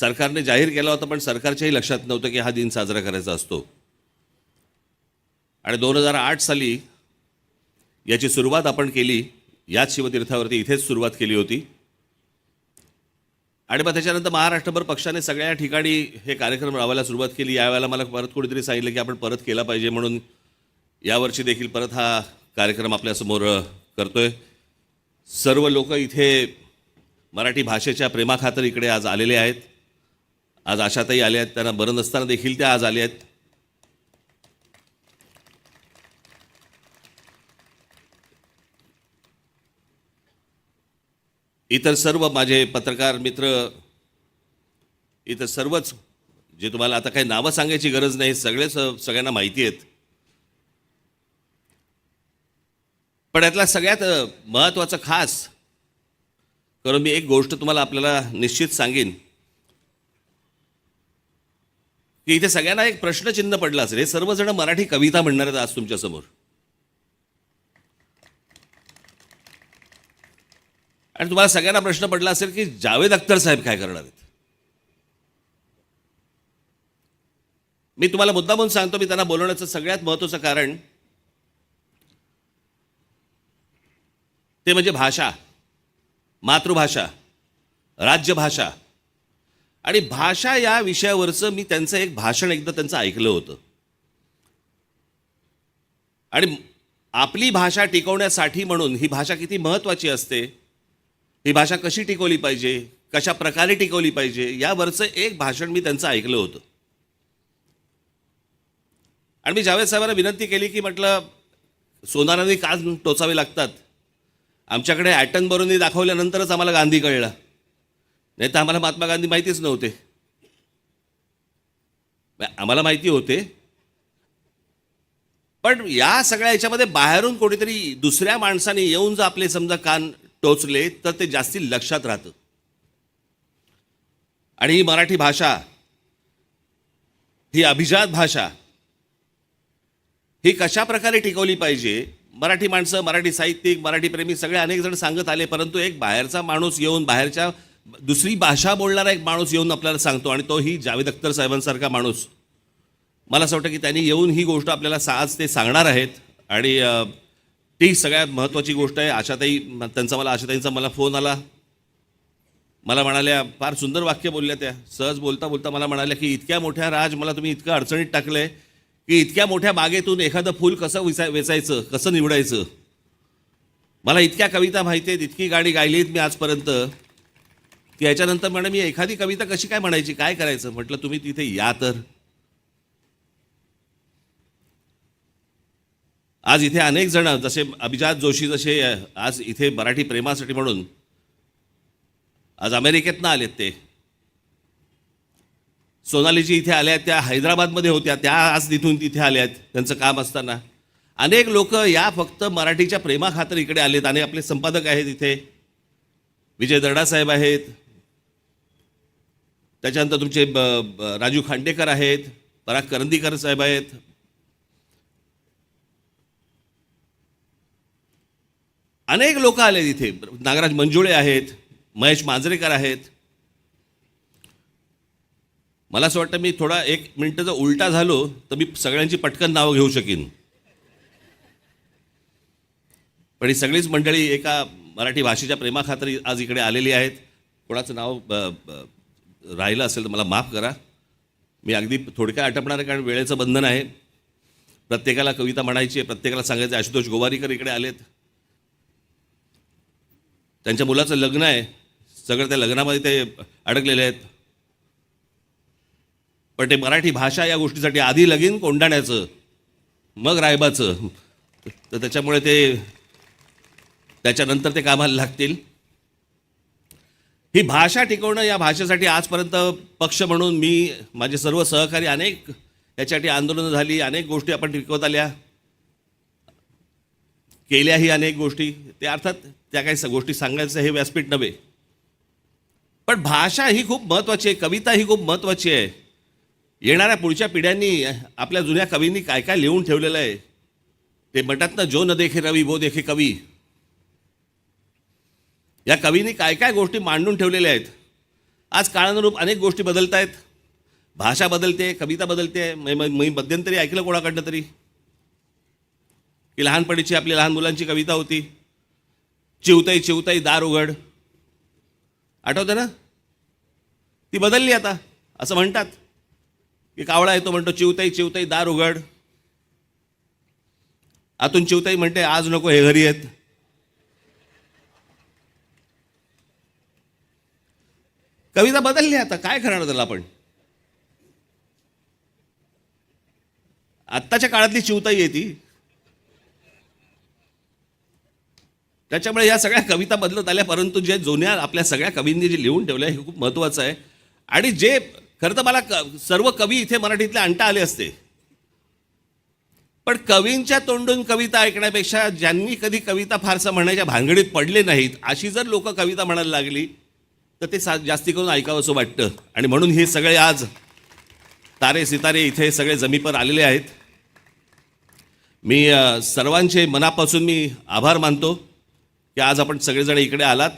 सरकारने जाहीर केला होता पण सरकारच्याही लक्षात नव्हतं की हा दिन साजरा करायचा असतो. आणि दोन हजार आठ साली याची सुरुवात आपण केली याच शिवतीर्थावरती इथेच सुरुवात केली होती. आणि मग त्याच्यानंतर महाराष्ट्रभर पक्षाने सगळ्या ठिकाणी हे कार्यक्रम राबवायला सुरुवात केली. यावेळेला मला परत कोणीतरी सांगितलं की आपण परत केला पाहिजे म्हणून. यावर्षी देखील परत हा कार्यक्रम आपल्यासमोर करतोय. सर्व लोक इथे मराठी भाषेच्या प्रेमाखातर इकडे आज आलेले आहेत. आज आशाताई आल्या आहेत त्यांना बरं नसताना देखील त्या आज आल्या आहेत. इतर सर्व माझे पत्रकार मित्र इतर सर्वच जे तुम्हाला आता काही नावं सांगायची गरज नाही सगळेच सगळ्यांना माहिती आहेत. पण यातला सगळ्यात महत्त्वाचं खास करून मी एक गोष्ट तुम्हाला आपल्याला निश्चित सांगेन. की इथे सगळ्यांना एक प्रश्नचिन्ह पडलं असेल. हे सर्वजण मराठी कविता म्हणणार आहेत आज तुमच्यासमोर. आणि तुम्हाला सगळ्यांना प्रश्न पडला असेल की जावेद अख्तर साहेब काय करणार आहेत? मी तुम्हाला मुद्दा म्हणून सांगतो मी त्यांना बोलवण्याचं सगळ्यात महत्त्वाचं कारण ते म्हणजे भाषा मातृभाषा राज्यभाषा. आणि भाषा या विषयावरचं मी त्यांचं एक भाषण एकदा त्यांचं ऐकलं होतं. आणि आपली भाषा टिकवण्यासाठी म्हणून ही भाषा किती महत्त्वाची असते? ही भाषा कशी टिकवली पाहिजे? कशा प्रकारे टिकवली पाहिजे? यावरचं एक भाषण मी त्यांचं ऐकलं होतं. आणि मी जावेद साहेबांना विनंती केली की म्हटलं सोनारांनी का टोचावे लागतात. आमच्याकडे ॲटन बरोनी दाखवल्यानंतरच आम्हाला गांधी कळला. नाही तर आम्हाला महात्मा गांधी माहितीच नव्हते. आम्हाला माहिती होते. पण या सगळ्या याच्यामध्ये बाहेरून कोणीतरी दुसऱ्या माणसाने येऊन जर आपले समजा कान टोचले तर ते जास्ती लक्षात राहतं. आणि ही मराठी भाषा ही अभिजात भाषा ही कशा प्रकारे टिकवली पाहिजे? मराठी माणसं मराठी साहित्यिक मराठी प्रेमी सगळे अनेक जण सांगत आले परंतु एक बाहेरचा माणूस येऊन बाहेरच्या दुसरी भाषा बोलणारा एक माणूस येऊन आपल्याला सांगतो आणि तो ही जावेद अख्तर साहेबांसारखा माणूस. मला असं वाटतं की त्यांनी येऊन ही गोष्ट आपल्याला सा- आज ते सांगणार आहेत. आणि ती सगळ्यात महत्त्वाची गोष्ट आहे. आशाताई त्यांचा मला आशाताईंचा मला फोन आला. मला म्हणाल्या फार सुंदर वाक्य बोलल्या त्या. सहज बोलता बोलता मला म्हणाल्या की इतक्या मोठ्या राज मला तुम्ही इतकं अडचणीत टाकलंय की इतक्या मोठ्या बागेतून एखादं फूल कसं विसाय वेचायचं कसं निवडायचं? मला इतक्या कविता माहिती आहेत इतकी गाणी गायली आहेत मी आजपर्यंत. की याच्यानंतर म्हणे मी एखादी कविता कशी काय म्हणायची? काय करायचं? म्हटलं तुम्ही तिथे या तर. आज इथे अनेक जण जसे अभिजात जोशी जसे आज इथे मराठी प्रेमासाठी म्हणून आज अमेरिकेतनं आलेत ते. सोनालीजी इथे आल्या आहेत त्या हैदराबादमध्ये होत्या त्या आज तिथून तिथे आल्या आहेत त्यांचं काम असताना. अनेक लोक या फक्त मराठीच्या प्रेमाखातर इकडे आलेत आणि आपले संपादक आहेत इथे. विजय दर्डा साहेब आहेत त्याच्यानंतर तुमचे ब- राजू खांडेकर आहेत पराग करंदीकर साहेब आहेत. अनेक लोक आले इथे. नागराज मंजुळे आहेत महेश मांजरेकर आहेत. मला असं वाटतं मी थोडा एक मिनटं जर उलटा झालो तर मी सगळ्यांची पटकन नावं घेऊ शकेन. पण ही सगळीच मंडळी एका मराठी भाषेच्या प्रेमाखातरी आज इकडे आलेली आहेत. कोणाचं नाव ब- ब- राहिलं असेल तर मला माफ करा. मी अगदी थोडक्या आटपणार आहे कारण वेळेचं बंधन आहे. प्रत्येकाला कविता म्हणायची आहे प्रत्येकाला सांगायचं आशुतोष गोवारीकर इकडे आलेत. त्यांच्या मुलाचं लग्न आहे. सगळं त्या लग्नामध्ये ते अडकलेले आहेत. पण ते मराठी भाषा या गोष्टीसाठी आधी लगीन कोंडाण्याचं मग रायबाचं. तर त्याच्यामुळे ते त्याच्यानंतर ते कामाला लागतील. ही भाषा टिकवणं या भाषेसाठी आजपर्यंत पक्ष म्हणून मी माझे सर्व सहकारी अनेक याच्यासाठी आंदोलनं झाली अनेक गोष्टी आपण टिकवत आल्या. केल्याही अनेक गोष्टी. ते अर्थात त्या काही गोष्टी सांगायचं हे व्यासपीठ नव्हे. पण भाषा ही खूप महत्त्वाची आहे कविता ही खूप महत्त्वाची आहे. येणाऱ्या पुढच्या पिढ्यांनी आपल्या जुन्या कवींनी काय काय लिहून ठेवलेलं आहे? ते म्हणतात ना जो न देखे रवी वो देखे कवी. या कवींनी काय काय गोष्टी मांडून ठेवलेल्या आहेत? आज काळानुरूप अनेक गोष्टी बदलत आहेत भाषा बदलते कविता बदलते. मी मध्यंतरी ऐकलं कोणाकडनं तरी? की लहानपणीची आपली लहान मुलांची कविता होती. चिवताई चिवताई दार उघड. आठवतं ना? ती बदलली आता. असं म्हणतात. की कावळा येतो म्हणतो चिवताई चिवताई दार उघड. आतून चिवताई म्हणते आज नको हे घरी आहेत कविता बदलली आता. काय करणार त्याला आपण? आत्ताच्या काळातली चिवताई येते त्याच्यामुळे या सगळ्या कविता बदलत आल्या परंतु जे जुन्या आपल्या सगळ्या कवींनी जे लिहून ठेवलं हे खूप महत्त्वाचं आहे. आणि जे खरं तर मला सर्व कवी इथे मराठीतले आणता आले असते. पण कवींच्या तोंडून कविता ऐकण्यापेक्षा ज्यांनी कधी कविता फारसं म्हणायच्या भानगडीत पडले नाहीत अशी जर लोक कविता म्हणायला लागली तर ते सा जास्ती करून ऐकावं असं वाटतं. आणि म्हणून हे सगळे आज तारे सितारे इथे सगळे जमीपर आलेले आहेत. मी सर्वांचे मनापासून मी आभार मानतो की आज आपण सगळेजण इकडे आलात.